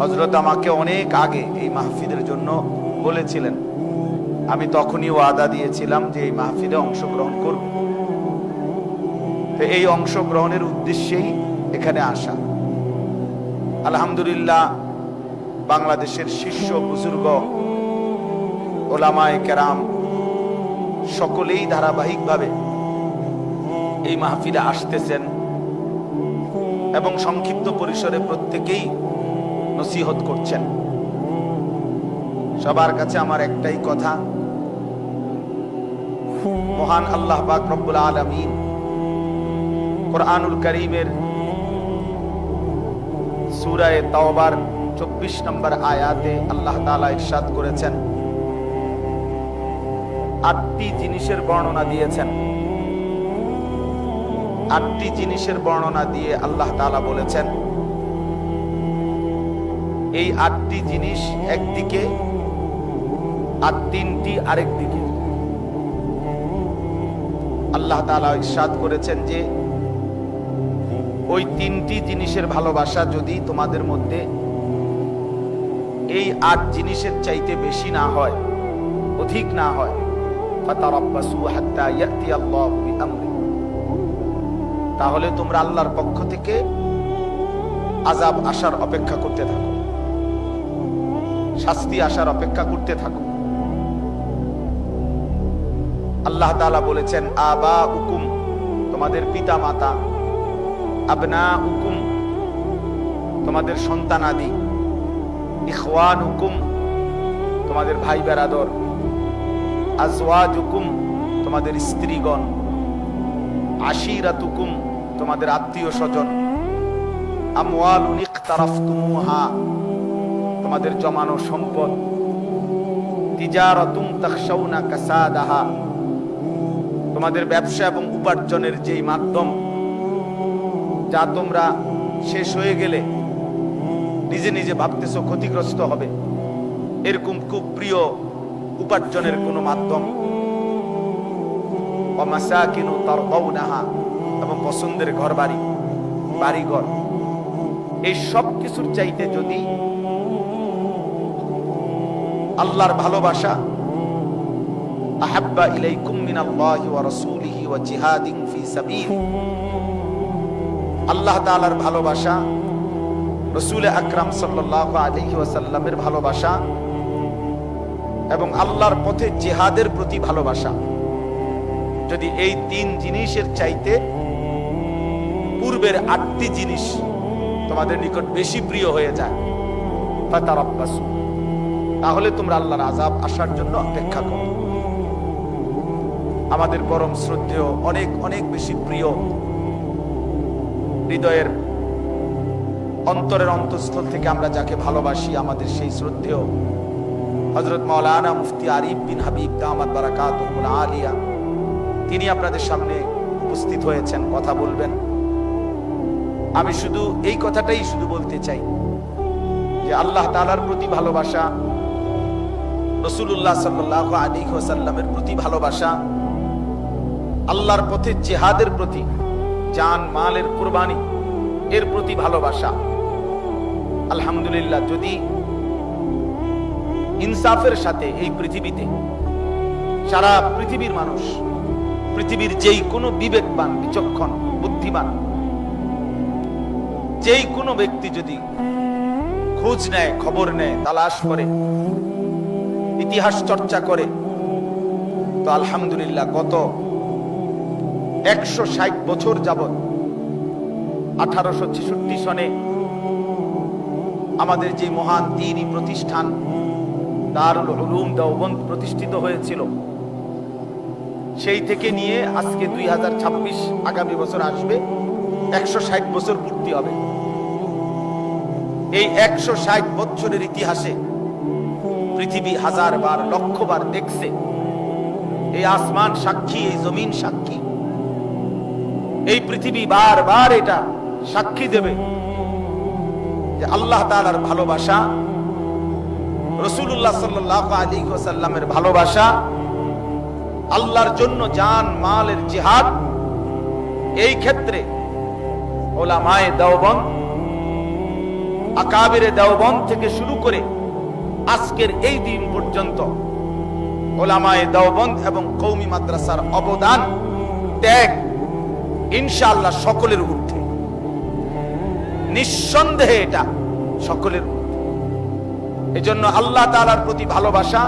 হজরত আমাকে অনেক আগে এই মাহফিলের জন্য বলেছিলেন। আমি তখনই ওয়াদা দিয়েছিলাম যে এই মাহফিলে অংশগ্রহণ করব। এই অংশগ্রহণের উদ্দেশ্যেই এখানে আসা। আলহামদুলিল্লাহ, বাংলাদেশের শীর্ষ বুজুর্গ, ওলামায় কেরাম সকলেই ধারাবাহিকভাবে এই মাহফিলে আসতেছেন। এবং সংক্ষিপ্ত পরিসরে প্রত্যেকেই নসিহত করছেন। সবার কাছে আমার একটাই কথা, মহান আল্লাহ পাক রব্বুল আলামিন কোরআনুল করিমের সূরায়ে তাওবার 24 নম্বর আয়াতে আল্লাহ তাআলা ইরশাদ করেছেন। আটটি জিনিসের বর্ণনা দিয়েছেন। আটটি জিনিসের বর্ণনা দিয়ে আল্লাহ তালা বলেছেন, এই আটটি জিনিস একদিকে, আর তিনটি আরেক দিকে। আল্লাহ তাআলা ইরশাদ করেছেন যে, ওই তিনটি জিনিসের ভালোবাসা যদি তোমাদের মধ্যে এই আট জিনিসের চাইতে বেশি না হয়, অধিক না হয়, ফাতারাব্বাসু হাত্তা ইয়াতি আল্লাহু বিআমরি তাহলে তোমরা আল্লাহর পক্ষ থেকে আজাব আসার অপেক্ষা করতে থাকো। শাস্তি আসার অপেক্ষা করতে থাকো। আল্লাহ তালা বলেছেন আবা উকুম তোমাদের পিতা মাতা আবনা উকুম তোমাদের সন্তান আদি। ইখওয়ান হুকুম তোমাদের ভাই বেরাদর। আজওয়াজ হুকুম তোমাদের স্ত্রীগণ। আশিরাতুকুম তোমাদের আত্মীয় স্বজন। তোমাদের জমানো সম্পদ। তোমাদের ব্যবসা এবং উপার্জনের যেই মাধ্যম, যা তোমরা শেষ হয়ে গেলে নিজে নিজে ভাবতেছো ক্ষতিগ্রস্ত হবে, এরকম খুব প্রিয় উপার্জনের কোনো মাধ্যম। অমাসাকিনু এবং পছন্দের ঘর বাড়ি বাড়ি ঘর এই সব কিছুর চাইতে যদি আল্লাহর ভালোবাসা, আহাব্বা ইলাইকুম ওয়া রাসূলিহি ওয়া জিহাদিন ফি সাবিল। আল্লাহ তাআলার ভালোবাসা আকরাম সাল্লাল্লাহু আলাইহি ভালোবাসা এবং আল্লাহর পথে জিহাদের প্রতি ভালোবাসা। যদি এই তিন জিনিসের চাইতে পূর্বের আটটি জিনিস তোমাদের নিকট বেশি প্রিয় হয়ে যায় তাহলে তোমরা আল্লাহর আজাব আসার জন্য অপেক্ষা করো। আমাদের পরম শ্রদ্ধেয়, অনেক অনেক বেশি প্রিয়, হৃদয়ের অন্তরের অন্তঃস্থল থেকে আমরা যাকে ভালোবাসি, আমাদের সেই শ্রদ্ধেয় হজরত মৌলানা মুফতি আরিফ বিন হাবিব দামাদ বারাকাত আলিয়া, তিনি আপনাদের সামনে উপস্থিত হয়েছেন, কথা বলবেন। আমি শুধু এই কথাটাই শুধু বলতে চাই যে আল্লাহ তালার প্রতি ভালোবাসা রসুল্লাহ সাল্লাহ আলী সাল্লামের প্রতি ভালোবাসা, আল্লাহর পথে জেহাদের প্রতি, জান, মালের কোরবানি, এর প্রতি ভালোবাসা। আলহামদুলিল্লাহ, যদি ইনসাফের সাথে এই পৃথিবীতে সারা পৃথিবীর মানুষ, পৃথিবীর যেই কোনো বিবেকবান, বিচক্ষণ, বুদ্ধিমান যেই কোনো ব্যক্তি যদি খোঁজ নেয়, খবর নেয়, তালাশ করে, ইতিহাস চর্চা করে, তো আলহামদুলিল্লাহ গত একশো ষাট বছর যাবৎ আঠারোশো ছেষট্টি সনে আমাদের যে মহান দিনই প্রতিষ্ঠান, দারুল উলুম দেওবন্দ প্রতিষ্ঠিত হয়েছিল, সেই থেকে নিয়ে আজকে দুই হাজার ছাব্বিশ আগামী বছর আসবে, একশো ষাট বছর পূর্তি হবে। এই একশো ষাট বছরের ইতিহাসে পৃথিবী হাজার বার লক্ষ বার দেখছে। এই আসমান সাক্ষী, এই জমিন সাক্ষী। এই পৃথিবী বারবার এটা সাক্ষী দেবে যে আল্লাহ তালার ভালোবাসা রসুল্লাহ সাল্লাহ আলী সাল্লামের ভালোবাসা, আল্লাহর জন্য জান, মালের জিহাদ, এই ক্ষেত্রে ওলামায়ে দেওবন্দ আকাবিরে দেওবন্দ থেকে শুরু করে আজকের এই দিন পর্যন্ত ওলামায়ে দেওবন্দ এবং কৌমি মাদ্রাসার অবদান ত্যাগ ইনশাআল্লাহ সকলের ঊর্ধ্বে। নিঃসন্দেহে এটা সকলের এই জন্য আল্লাহ তালার প্রতি ভালোবাসা,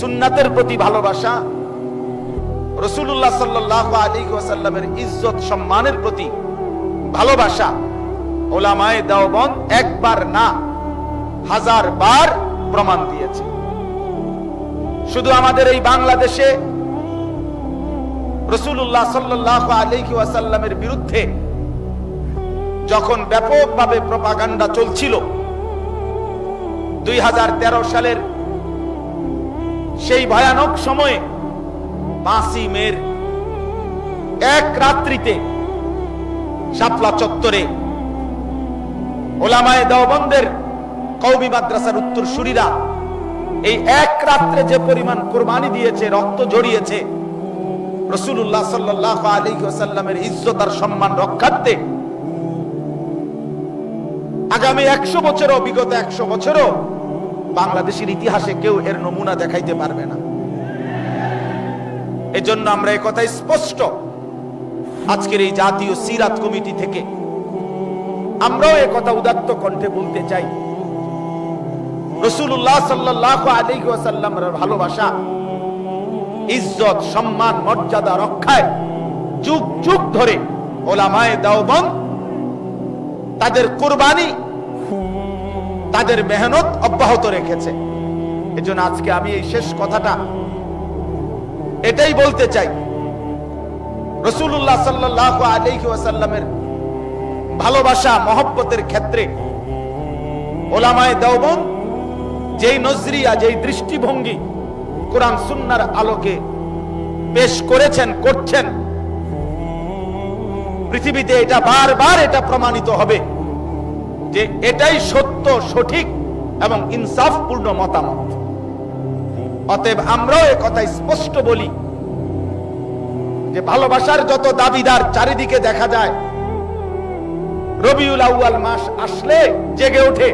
সুন্নাতের প্রতি ভালোবাসা রসুল্লাহ সাল্লাহ আলী ওয়াসাল্লামের ইজ্জত সম্মানের প্রতি ভালোবাসা ওলামায় দেওবন একবার না, হাজার বার প্রমাণ দিয়েছে। শুধু আমাদের এই বাংলাদেশে রসুল্লাহ সাল্লাহ আলী ওয়াসাল্লামের বিরুদ্ধে যখন ব্যাপকভাবে প্রপাগান্ডা চলছিল, দুই হাজার তেরো সালের সেই ভয়ানক সময়ে পাঁচই মের এক রাত্রিতে শাপলা চত্বরে ওলামায়ে দেওবন্দের কৌমি মাদ্রাসার উত্তর সুরীরা এই এক রাত্রে যে পরিমাণ কোরবানি দিয়েছে, রক্ত জড়িয়েছে রসুল্লাহ সাল্লাহ আলী ইজ্জত আর সম্মান রক্ষার্থে আগামী একশো বছরও, বিগত একশো বছরও বাংলাদেশের ইতিহাসে কেউ এর নমুনা দেখাইতে পারবে না। এজন্য আমরা কথা স্পষ্ট। আজকের এই জাতীয় সিরাত কমিটি থেকে আমরাও এ কথা উদাত্ত কণ্ঠে বলতে চাই। রসুল্লাহ সাল্লাহ আলী ওয়াসাল্লামের ভালোবাসা, ইজ্জত, সম্মান, মর্যাদা রক্ষায় যুগ যুগ ধরে ওলামায়ে দাওবন তাদের কোরবানি, তাদের মেহনত অব্যাহত রেখেছে। এজন্য আজকে আমি এই শেষ কথাটা এটাই বলতে চাই। রসুল্লাহ সাল্লাহ আলহি ওয়াসাল্লামের ভালোবাসা, মহব্বতের ক্ষেত্রে। ওলামায় দেওবন যেই নজরিয়া, যেই দৃষ্টিভঙ্গি কোরআন সুন্নার আলোকে পেশ করেছেন, করছেন, পৃথিবীতে এটা বারবার এটা প্রমাণিত হবে যে এটাই সত্য, সঠিক এবং ইনসাফপূর্ণ মতামত। অতএব আমরাও এ কথা স্পষ্ট বলি যে ভালোবাসার যত দাবিদার চারিদিকে দেখা যায় রবিউল আউয়াল মাস আসলে জেগে ওঠে।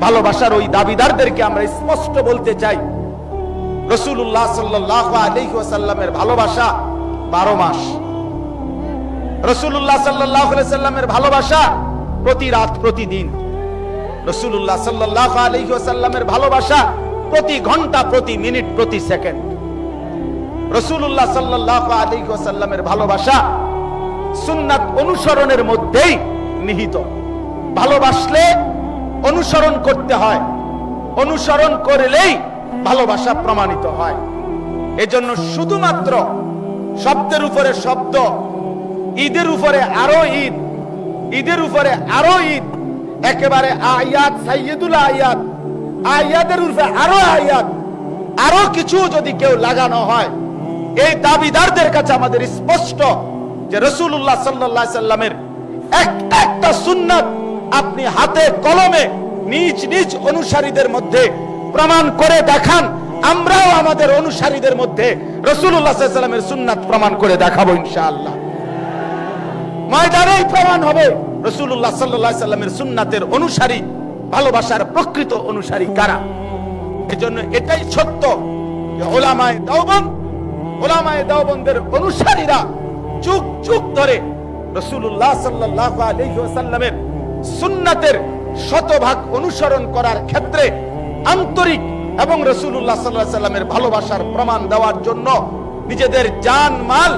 ভালোবাসার ওই দাবিদারদেরকে আমরা স্পষ্ট বলতে চাই। রসুল্লাহ সাল্লাহ আলহি ভালোবাসা বারো মাস। রসুল্লাহ সাল্লাহ সাল্লামের ভালোবাসা প্রতি রাত প্রতিদিন। রসুল্লাহ সাল্লাহ আলহি ভালোবাসা প্রতি ঘণ্টা, প্রতি মিনিট, প্রতি সেকেন্ড। রসুল্লাহ সাল্লাহ আলী সাল্লামের ভালোবাসা সুন্নাত অনুসরণের মধ্যেই নিহিত। ভালোবাসলে অনুসরণ করতে হয়, অনুসরণ করলেই ভালোবাসা প্রমাণিত হয়। এজন্য শুধুমাত্র শব্দের উপরে শব্দ, ঈদের উপরে আরও ঈদ, ঈদের উপরে আরও ঈদ, একেবারে আয়াত সাইয়দুল আয়াত, আয়াতের উপরে আরও আয়াত, আরও কিছু যদি কেউ লাগানো হয়, এই দাবিদারদের কাছে আমাদের স্পষ্ট যে রসুল্লাহ সাল্লাহ সাল্লামের একটা একটা সুন্নাত আপনি হাতে কলমে নিজ নিজ অনুসারীদের মধ্যে প্রমাণ করে দেখান, আমরাও আমাদের অনুসারীদের মধ্যে রসুল্লাহ সাল্লামের সুন্নাত প্রমাণ করে দেখাবো ইনশাআল্লাহ। ময়দানেই প্রমাণ হবে রসুল্লাহ সাল্লাহ সাল্লামের সুন্নাতের অনুসারী, ভালোবাসার প্রকৃত অনুসারী কারা? এজন্য এটাই সত্য ওলামায় দাওবন ওলামায় দাওবন্দের অনুসারীরা যুগ যুগ ধরে রসুল্লাহ সাল্লাহ আলাইহি ওয়াসাল্লামের সুন্নাতের শতভাগ অনুসরণ করার ক্ষেত্রে আন্তরিক এবং রসুল্লাহ সাল্লাহ সাল্লামের ভালোবাসার প্রমাণ দেওয়ার জন্য নিজেদের জান মাল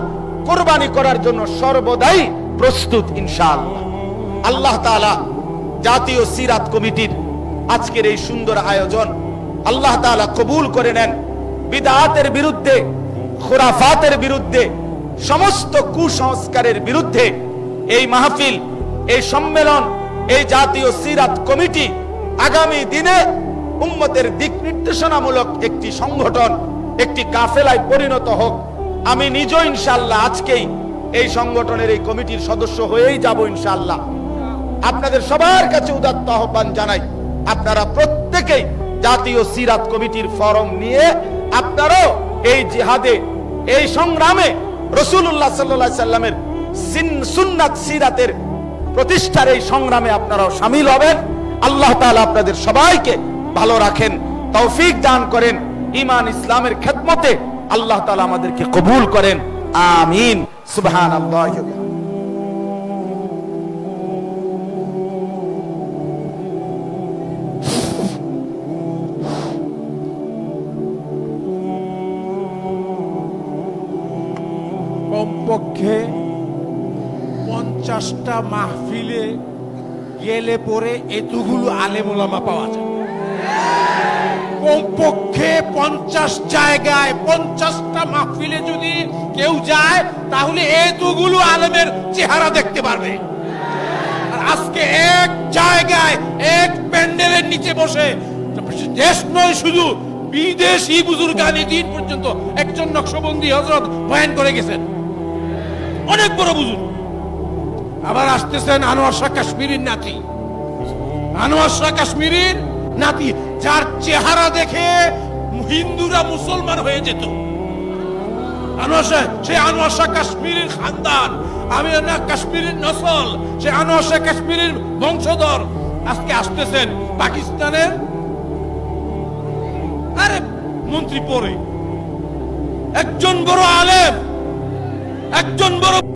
কোরবানি করার জন্য সর্বদাই প্রস্তুত, ইনশাআল্লাহ। আল্লাহ তাআলা জাতীয় সিরাত কমিটির আজকের এই সুন্দর আয়োজন আল্লাহ তাআলা কবুল করে নেন। বিদাতের বিরুদ্ধে, খোরাফাতের বিরুদ্ধে সমস্ত কুসংস্কারের বিরুদ্ধে এই মাহফিল, এই সম্মেলন, এই জাতীয় সিরাত কমিটি আগামী দিনে উম্মতের দিক নির্দেশনামূলক একটি সংগঠন, একটি কাফেলায় পরিণত হোক। আমি নিজেও ইনশাল্লাহ আজকেই এই সংগঠনের এই কমিটির সদস্য হয়েই যাব ইনশাল্লাহ আপনাদের সবার কাছে উদাত্ত আহ্বান জানাই, আপনারা প্রত্যেকেই জাতীয় সিরাত কমিটির ফরম নিয়ে আপনারাও এই জিহাদে, এই সংগ্রামে রসুল্লাহ সাল্লাহ সাল্লামের সুন্নাত সিরাতের প্রতিষ্ঠার এই সংগ্রামে আপনারাও সামিল হবেন। আল্লাহ তালা আপনাদের সবাইকে ভালো রাখেন, তৌফিক দান করেন ইমান ইসলামের খেদমতে আল্লাহ তালা আমাদেরকে কবুল করেন। আমিন। সুবহানাল্লাহি ওয়া কমপক্ষে পঞ্চাশটা মাহফিলে গেলে পরে এতগুলো আলেমোলামা পাওয়া যায়। কমপক্ষে পঞ্চাশ জায়গায়, পঞ্চাশটা মাহফিলে যদি কেউ যায়, তাহলে এতগুলো আলেমের চেহারা দেখতে পারবে। আজকে এক জায়গায়, এক প্যান্ডেলের নিচে বসে, দেশ নয় শুধু, বিদেশি বুজুর্গানি দিন পর্যন্ত একজন নকশবন্দি হজরত বয়ান করে গেছেন। অনেক বড় বুজুর্গ। আবার আসতেছেন আনোয়ার শাহ কাশ্মীরের নাতি। আনোয়ার শাহ কাশ্মীরের নাতি, যার চেহারা দেখে হিন্দুরা মুসলমান হয়ে যেত। আনোয়ার শাহ, সে আনোয়ার শাহ কাশ্মীরের খানদান। আমি না কাশ্মীরের নসল, সে আনোয়ার শাহ কাশ্মীরের বংশধর। আজকে আসতেছেন পাকিস্তানের আরে, মন্ত্রী পরে। একজন বড় আলেম। একজন বড়